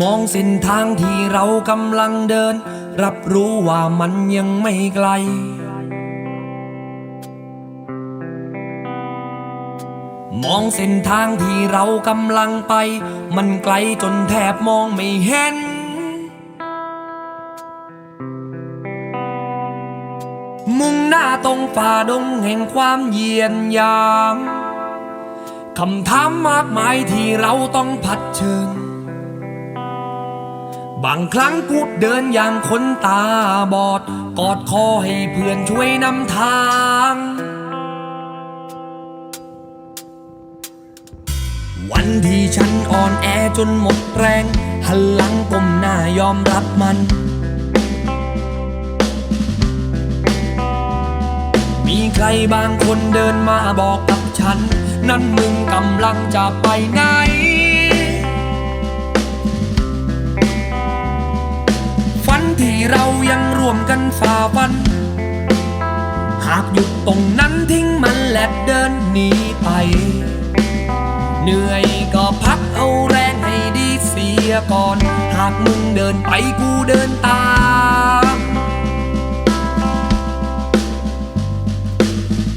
มองเส้นทางที่เรากำลังเดิน รับรู้ว่ามันยังไม่ไกล มองเส้นทางที่เรากำลังไป มันไกลจนแทบมองไม่เห็น มุ่งหน้าตรงฝ่าดงแห่งความเยียนยามคำถามมากมายที่เราต้องผัดเชิญ บางครั้งกูเดินอย่างคนตาบอด กอดคอให้เพื่อนช่วยนำทาง วันที่ฉันอ่อนแอจนหมดแรง หันหลังก้มหน้ายอมรับมัน มีใครบางคนเดินมาบอกกับฉัน นั่นมึงกำลังจะไปไหน เรายังร่วมกันฝ่าฟัน หากหยุดตรงนั้นทิ้งมันและเดินหนีไป เหนื่อยก็พักเอาแรงให้ดีเสียก่อน หากมึงเดินไปกูเดินตาม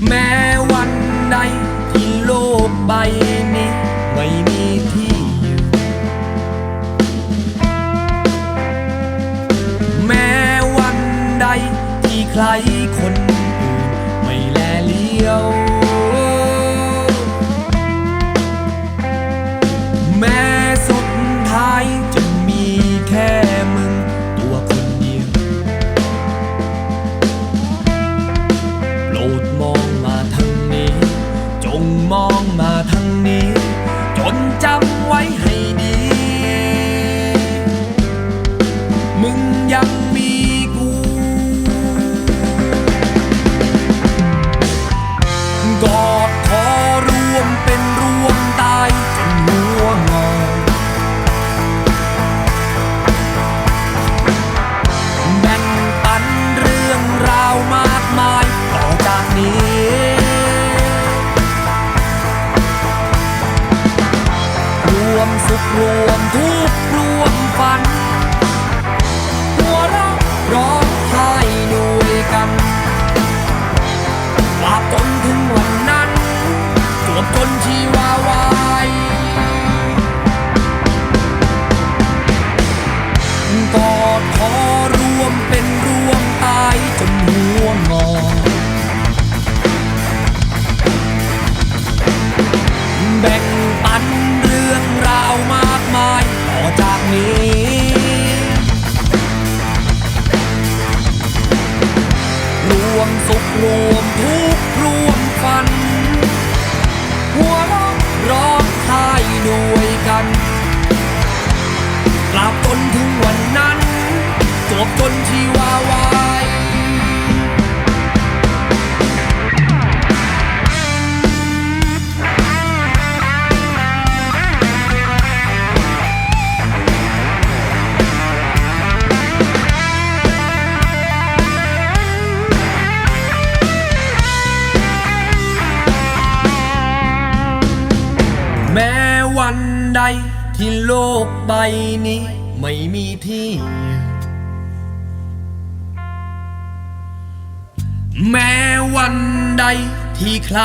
แม้วันใดที่โลกใบ ใครคนอื่นไม่แลเลี้ยว กอดคอรวมเป็นรวมตายจนหัวงอแบ่งปันเรื่องราวมากมายต่อจากนี้ รวมสุขรวมทุกข์รวมฝัน มเป็นรวมตายจนหัวงอแบ่งปันเรื่องราวมากมายต่อจากนี้ รวมสุขรวมทุกข์รวมฝัน หัวเราะร้องไห้ด้วย จบจนชีวาวายแม้วันใดที่โลกใบนี้ไม่มีที่ แม้วันใดที่ใคร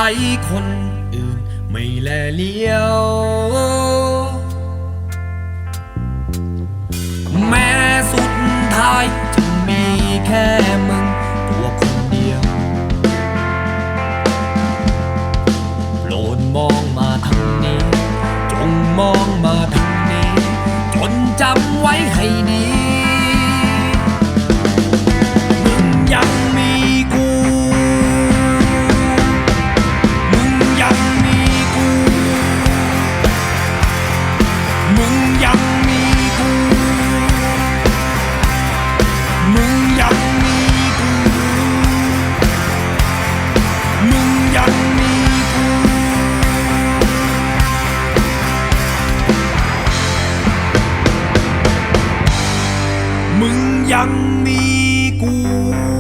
คนอื่นไม่แลเลี้ยว แม้สุดท้ายจะมีแค่มึงตัวคนเดียว โปรดมองมาทางนี้ จงมองมาทางนี้ จนจำไว้ให้ดี 迷宫